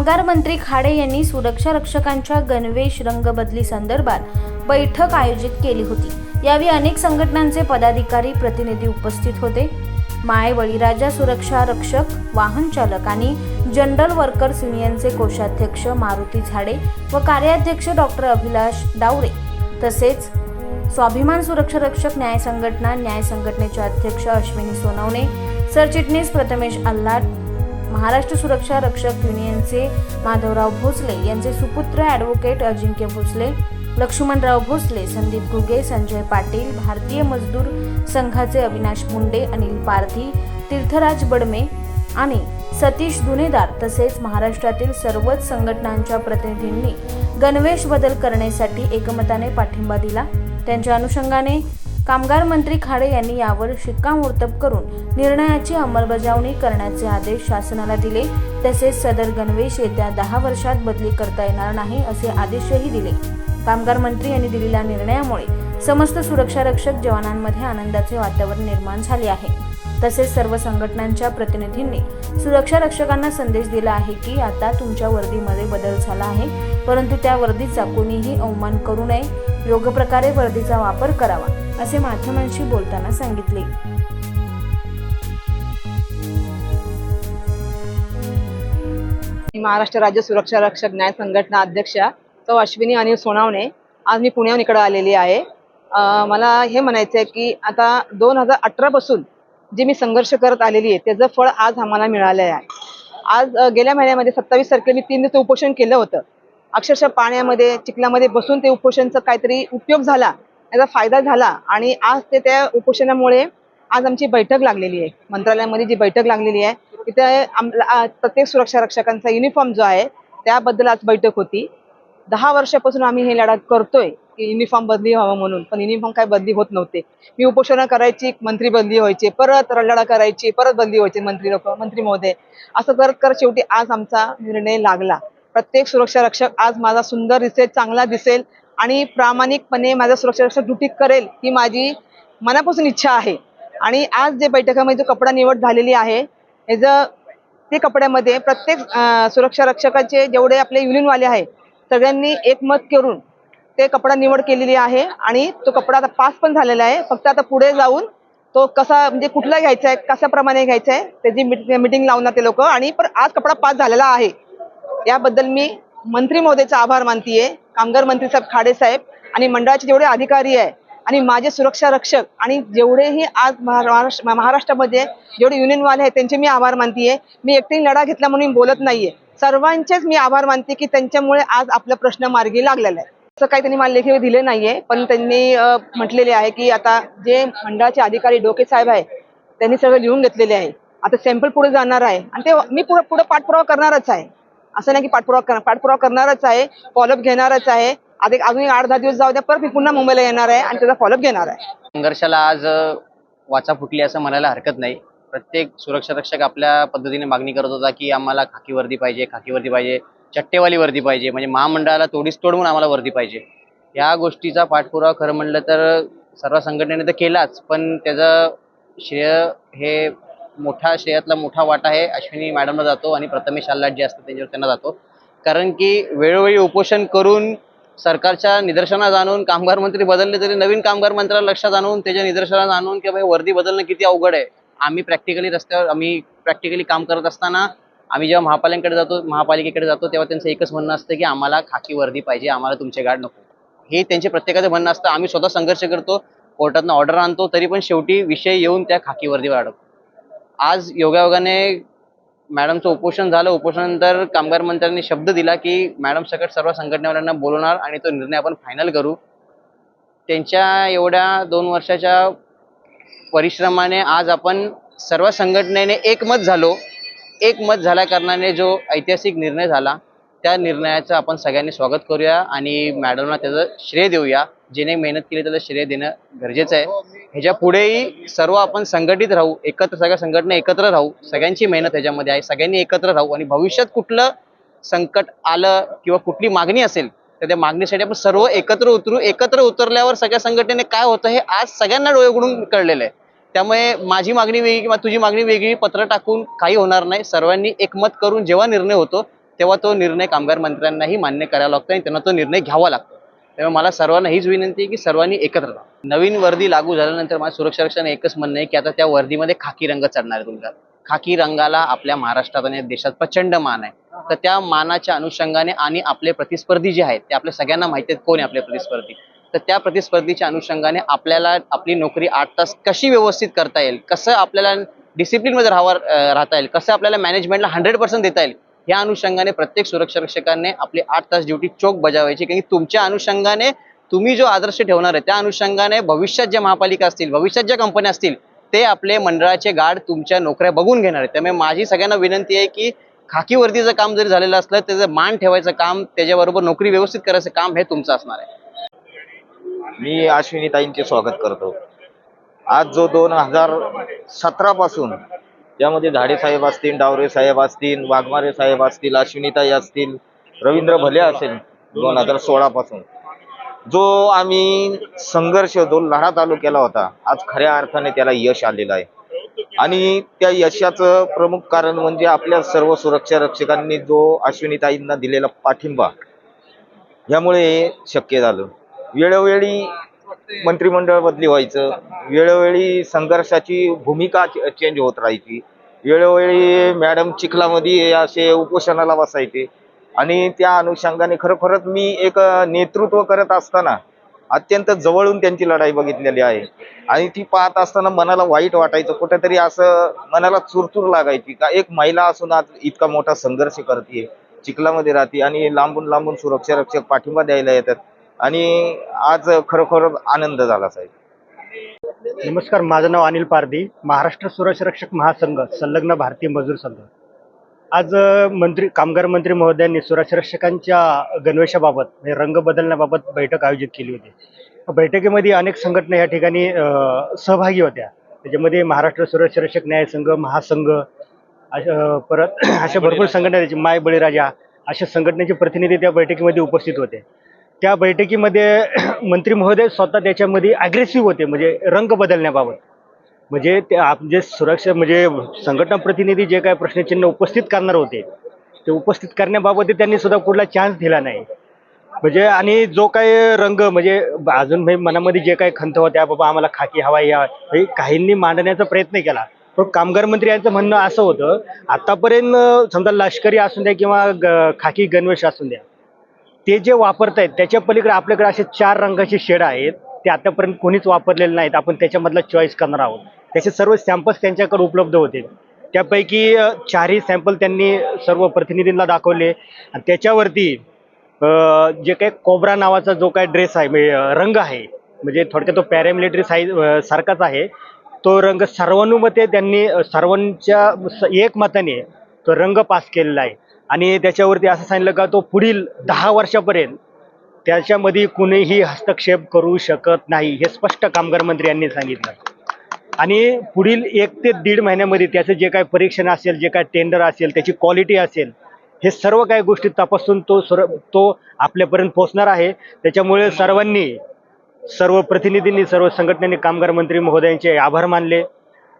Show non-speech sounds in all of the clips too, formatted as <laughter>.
कामगार मंत्री खाडे यांनी सुरक्षा रक्षकांच्या गणवेश रंगबदली संदर्भात बैठक आयोजित केली होती. यावेळी अनेक संघटनांचे पदाधिकारी प्रतिनिधी उपस्थित होते. माय बळीराजा सुरक्षा रक्षक वाहन चालक आणि जनरल वर्कर्स युनियनचे कोषाध्यक्ष मारुती झाडे व कार्याध्यक्ष डॉक्टर अभिलाष डावरे. तसेच स्वाभिमान सुरक्षा रक्षक न्याय संघटना न्याय संघटनेचे अध्यक्ष अश्विनी सोनवणे सरचिटणीस प्रथमेश अल्लाट महाराष्ट्र सुरक्षा रक्षक युनियनचे माधवराव भोसले यांचे सुपुत्र ॲडव्होकेट अजिंक्य भोसले लक्ष्मणराव भोसले संदीप घुगे संजय पाटील भारतीय मजदूर संघाचे अविनाश मुंडे अनिल पारधी तीर्थराज बडमे आणि सतीश दुनेदार तसेच महाराष्ट्रातील सर्वच संघटनांच्या प्रतिनिधींनी गणवेश बदल करण्यासाठी एकमताने पाठिंबा दिला. त्यांच्या अनुषंगाने कामगार मंत्री खाडे यांनी यावर शिक्कामोर्तब करून निर्णयाची अंमलबजावणी करण्याचे आदेश शासनाला दिले. तसेच सदर गणवेश येत्या दहा वर्षात बदली करता येणार नाही असे आदेशही दिले. कामगार मंत्री यांनी दिलेल्या निर्णयामुळे समस्त सुरक्षा रक्षक जवानांमध्ये आनंदाचे वातावरण निर्माण झाले आहे. तसेच सर्व संघटनांच्या प्रतिनिधींनी सुरक्षा रक्षकांना संदेश दिला आहे की आता तुमच्या वर्दीमध्ये बदल झाला आहे परंतु त्या वर्दीचा कोणीही अवमान करू नये. योग्य प्रकारे वर्दीचा वापर करावा. असे माध्यमांशी बोलताना सांगितले. मी महाराष्ट्र राज्य सुरक्षा रक्षक न्याय संघटना अध्यक्षा सौ अश्विनी अनिल सोनावणे आज मी पुण्याहून इकडं आलेली आहे. मला हे म्हणायचं आहे की आता दोन हजार अठरापासून जे मी संघर्ष करत आलेली आहे त्याचं फळ आज आम्हाला मिळालं आहे आज गेल्या महिन्यामध्ये सत्तावीस तारखेला मी तीन दिवस उपोषण केलं होतं. अक्षरशः पाण्यामध्ये चिखलामध्ये बसून ते उपोषणचा काहीतरी उपयोग झाला. याचा फायदा झाला आणि आज ते त्या उपोषणामुळे आज आमची बैठक लागलेली आहे. मंत्रालयामध्ये जी बैठक लागलेली आहे तिथे आम- प्रत्येक सुरक्षा रक्षकांचा युनिफॉर्म जो आहे त्याबद्दल आज बैठक होती. दहा वर्षापासून आम्ही हे लढा करतोय की युनिफॉर्म बदली व्हावं म्हणून. पण युनिफॉर्म काय बदली होत नव्हते. मी उपोषणं करायची मंत्री बदली व्हायचे परत लढा करायची परत बदली व्हायचे मंत्री लोक मंत्री महोदय. असं करत करत शेवटी आज आमचा निर्णय लागला. प्रत्येक सुरक्षा रक्षक आज माझा सुंदर दिसेल चांगला दिसेल. आणि प्रामाणिकपणे माझा सुरक्षा ड्युटी करेल ही माझी मनापासून इच्छा आहे. आणि आज जे बैठकामध्ये जो कपडा निवड झालेली आहे ह्याचं ते कपड्यामध्ये प्रत्येक सुरक्षा रक्षकाचे जेवढे आपले युनियनवाले आहे सगळ्यांनी एकमत करून ते कपडा निवड केलेली आहे आणि तो कपडा आता पास पण झालेला आहे. फक्त आता पुढे जाऊन तो कसा म्हणजे कुठला घ्यायचा आहे कशाप्रमाणे घ्यायचा आहे त्याची मिटिंग लावणार ते लोक. आणि पण आज कपडा पास झालेला आहे. याबद्दल मी मंत्री महोदयाचा आभार मानतीये. कामगार मंत्री साहेब खाडे साहेब आणि मंडळाचे जेवढे अधिकारी आहे आणि माझे सुरक्षा रक्षक आणि जेवढेही आज महाराष्ट्र महाराष्ट्रामध्ये जेवढे युनियनवाले आहेत त्यांचे मी आभार मानतीये मी एकटी लढा घेतला म्हणून मी बोलत नाहीये. सर्वांचेच मी आभार मानते की त्यांच्यामुळे आज आपला प्रश्न मार्गी लागलेला आहे. असं काही त्यांनी मला लेखी दिले नाहीये पण त्यांनी म्हटलेले आहे की आता जे मंडळाचे अधिकारी डोके साहेब आहे त्यांनी सगळं लिहून घेतलेले आहे. आता सॅम्पल पुढे जाणार आहे आणि ते मी पुढे पुढे पाठपुरावा करणारच आहे. असं नाही की पाठपुरावा कर पाठपुरावा करणारच आहे फॉलोअप घेणारच आहे. आता एक अजून एक आठ दहा दिवस जाऊ द्या परत मी पुन्हा मुंबईला येणार आहे आणि त्याचा फॉलोअप घेणार आहे. संघर्षाला आज वाचा फुटली असं म्हणायला हरकत नाही. प्रत्येक सुरक्षा रक्षक आपल्या पद्धतीने मागणी करत होता की आम्हाला खाकी वर्दी पाहिजे खाकी वर्दी पाहिजे चट्टेवाली वर्दी पाहिजे म्हणजे महामंडळाला तोडीस तोडवून आम्हाला वर्दी पाहिजे. या गोष्टीचा पाठपुरावा खरं म्हणलं तर सर्व संघटनेने तर केलाच पण त्याचं श्रेय हे मोठा श्रेयातला मोठा वाटा आहे. अश्विनी मॅडमला जातो आणि प्रथमेश आल्लाट जे असतात त्यांच्यावर त्यांना जातो. कारण की वेळोवेळी उपोषण करून सरकारच्या निदर्शनास आणून कामगार मंत्री बदलले तरी नवीन कामगार मंत्र्याला लक्षात आणून त्याच्या निदर्शनास आणून की भाई वर्दी बदलणं किती अवघड आहे. आम्ही प्रॅक्टिकली रस्त्यावर आम्ही प्रॅक्टिकली काम करत असताना आम्ही जेव्हा महापालिकेकडे जातो महापालिकेकडे जातो तेव्हा त्यांचं एकच म्हणणं असतं की आम्हाला खाकी वर्दी पाहिजे आम्हाला तुमचे गाड नको. हे त्यांचे प्रत्येकाचं म्हणणं असतं. आम्ही स्वतः संघर्ष करतो कोर्टातनं ऑर्डर आणतो तरी पण शेवटी विषय येऊन त्या खाकी वर्दीवर अडकतो. आज योगायोगाने मॅडमचं उपोषण झालं. उपोषणानंतर कामगार मंत्र्यांनी शब्द दिला की मॅडम सकट सर्व संघटनेवाल्यांना बोलवणार आणि तो निर्णय आपण फायनल करू. त्यांच्या एवढ्या दोन वर्षाच्या परिश्रमाने आज आपण सर्व संघटनेने एकमत झालो. एकमत झाल्या कारणाने जो ऐतिहासिक निर्णय झाला त्या निर्णयाचं आपण सगळ्यांनी स्वागत करूया आणि मॅडमला त्याचं श्रेय देऊया. जेणे मेहनत केली त्याचं श्रेय देणं गरजेचं आहे. ह्याच्या पुढेही सर्व आपण संघटित राहू एकत्र सगळ्या संघटना एकत्र राहू सगळ्यांची मेहनत ह्याच्यामध्ये आहे सगळ्यांनी एकत्र राहू आणि भविष्यात कुठलं संकट आलं किंवा कुठली मागणी असेल तर त्या मागणीसाठी आपण सर्व एकत्र उतरू एकत्र उतरल्यावर सगळ्या संघटनेने काय होतं हे आज सगळ्यांना डोळे उघडून कळलेलं आहे. त्यामुळे माझी मागणी वेगळी किंवा तुझी मागणी वेगळी पत्र टाकून काही होणार नाही. सर्वांनी एकमत करून जेव्हा निर्णय होतो तेव्हा तो निर्णय कामगार मंत्र्यांनाही मान्य करावा लागतो आणि त्यांना तो निर्णय घ्यावा लागतो त्यामुळे मला सर्वांना हीच विनंती आहे की सर्वांनी एकत्र राहा. नवीन वर्दी लागू झाल्यानंतर माझ्या सुरक्षा रक्षाने एकच म्हणणं आहे की आता त्या वर्दीमध्ये खाकी रंग चढणार आहे तुमचा. खाकी रंगाला आपल्या महाराष्ट्रात आणि देशात प्रचंड मान आहे. तर त्या मानाच्या अनुषंगाने आणि आपले प्रतिस्पर्धी जे आहेत ते आपल्या सगळ्यांना माहिती आहेत कोण आहे आपले प्रतिस्पर्धी. तर त्या प्रतिस्पर्धीच्या अनुषंगाने आपल्याला आपली नोकरी आठ तास कशी व्यवस्थित करता येईल कसं आपल्याला डिसिप्लिनमध्ये राहावं राहता येईल कसं आपल्याला मॅनेजमेंटला हंड्रेड पर्सेंट देता येईल या अनुषंगाने प्रत्येक सुरक्षा रक्षकांनी आपली आठ तास ड्युटी चोख बजावायची. कारण की तुमच्या अनुषंगाने तुम्ही जो आदर्श ठेवणार आहे त्या अनुषंगाने भविष्यात ज्या महापालिका असतील भविष्यात ज्या कंपन्या असतील ते आपले मंडळाचे गार्ड तुमच्या नोकऱ्या बघून घेणार आहेत. त्यामुळे माझी सगळ्यांना विनंती आहे की खाकी काम जरी झालेलं असलं त्याचं मान ठेवायचं काम त्याच्याबरोबर नोकरी व्यवस्थित करायचं काम हे तुमचं असणार आहे. मी अश्विनीताईंचे स्वागत करतो. आज जो दोन हजार सतरा यामध्ये त्यामध्ये झाडे साहेब असतील डावरे साहेब असतील वाघमारे साहेब असतील अश्विनीताई असतील रवींद्र भले असेल दोन हजार सोळा पासून. जो आम्ही संघर्ष जो लढा चालू केला होता आज खऱ्या अर्थाने त्याला यश आलेलं आहे. आणि त्या यशाचं प्रमुख कारण म्हणजे आपल्या सर्व सुरक्षा रक्षकांनी जो अश्विनीताईंना दिलेला पाठिंबा यामुळे शक्य झालं. वेळोवेळी मंत्रिमंडळ बदली व्हायचं. वेळोवेळी संघर्षाची भूमिका चेंज होत राहायची. वेळोवेळी मॅडम चिखलामध्ये असे उपोषणाला बसायचे. आणि त्या अनुषंगाने खरोखरच मी एक नेतृत्व करत असताना अत्यंत जवळून त्यांची लढाई बघितलेली आहे. आणि ती पाहत असताना मनाला वाईट वाटायचं. कुठेतरी असं मनाला चुरचूर लागायची का एक महिला असून आज इतका मोठा संघर्ष करते चिखलामध्ये राहते आणि लांबून लांबून सुरक्षा रक्षक पाठिंबा द्यायला येतात. आणि आज खरोखर आनंद झाला साहेब. नमस्कार माझं नाव अनिल पारदी महाराष्ट्र सुरक्षरक्षक महासंघ संलग्न भारतीय मजूर संघ. आज मंत्री कामगार मंत्री महोदयांनी सुरक्षरक्षकांच्या गणवेशाबाबत म्हणजे रंग बदलण्याबाबत बैठक आयोजित केली होती. बैठकीमध्ये अनेक संघटना या ठिकाणी सहभागी होत्या. त्याच्यामध्ये महाराष्ट्र सुरक्षरक्षक न्याय संघ महासंघ परत <clears throat> अशा भरपूर संघटना त्याची माय बळीराजा अशा संघटनेचे प्रतिनिधी त्या बैठकीमध्ये उपस्थित होते. त्या बैठकीमध्ये <clears throat> मंत्री महोदय स्वतः त्याच्यामध्ये अग्रेसिव्ह होते म्हणजे रंग बदलण्याबाबत. म्हणजे ते आप जे सुरक्षा म्हणजे संघटना प्रतिनिधी जे काय प्रश्नचिन्ह उपस्थित करणार होते ते उपस्थित करण्याबाबत त्यांनी सुद्धा कुठला चान्स दिला नाही. म्हणजे आणि जो काही रंग म्हणजे अजून मनामध्ये जे काही खंत होत्या बाबा आम्हाला खाकी हवा या हे काहींनी मांडण्याचा प्रयत्न केला. पण कामगार मंत्री यांचं म्हणणं असं होतं आतापर्यंत समजा लष्करी असू द्या किंवा ग- खाकी गणवेश असू द्या ते जे वापरतायत त्याच्या पलीकडे आपल्याकडे असे चार रंगाचे शेड आहेत. ते आतापर्यंत कोणीच वापरलेले नाहीत. आपण त्याच्यामधला चॉईस करणार आहोत. त्याचे सर्व सॅम्पल्स त्यांच्याकडे उपलब्ध होते त्यापैकी चारही सॅम्पल त्यांनी सर्व प्रतिनिधींना दाखवले. आणि त्याच्यावरती जे काही कोब्रा नावाचा जो काही ड्रेस आहे म्हणजे रंग आहे म्हणजे थोडक्यात तो पॅरामिलिटरी साईज सारखाच आहे. तो रंग सर्वानुमते त्यांनी सर्वांच्या स- एकमताने तो रंग पास केलेला आहे. आणि त्याच्यावरती असं सांगितलं का तो पुढील दहा वर्षापर्यंत त्याच्यामध्ये कुणीही हस्तक्षेप करू शकत नाही हे स्पष्ट कामगार मंत्री यांनी सांगितलं. आणि पुढील एक ते दीड महिन्यामध्ये त्याचं जे काय परीक्षण असेल जे काय टेंडर असेल त्याची क्वालिटी असेल हे सर्व काही गोष्टी तपासून तो सर तो आपल्यापर्यंत पोहोचणार आहे. त्याच्यामुळे सर्वांनी सर्व प्रतिनिधींनी सर्व संघटनांनी कामगार मंत्री महोदयांचे आभार मानले.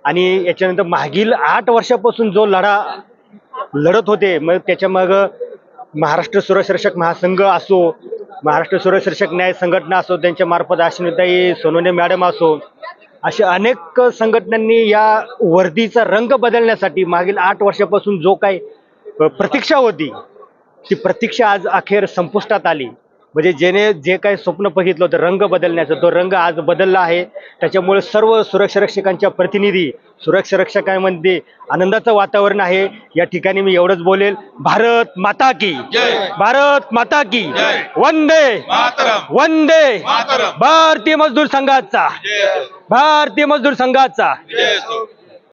आणि याच्यानंतर मागील आठ वर्षापासून जो लढा लढत होते. मग त्याच्या मग महाराष्ट्र सुरक्षरक्षक महासंघ असो महाराष्ट्र सुरक्षरक्षक न्याय संघटना असो त्यांच्या मार्फत अश्विनीताई सोनोने मॅडम असो अशा अनेक संघटनांनी या वर्दीचा रंग बदलण्यासाठी मागील आठ वर्षापासून जो काही प्रतीक्षा होती ती प्रतीक्षा आज अखेर संपुष्टात आली. म्हणजे जेणे जे काही स्वप्न बघितलं होतं रंग बदलण्याचं तो रंग आज बदलला आहे. त्याच्यामुळे सर्व सुरक्षा रक्षकांच्या प्रतिनिधी सुरक्षा रक्षकांमध्ये आनंदाचं वातावरण आहे. या ठिकाणी मी एवढंच बोलेल. भारत माता की. भारत माता की. वंदे. वंदे. भारतीय मजदूर संघाचा. भारतीय मजदूर संघाचा.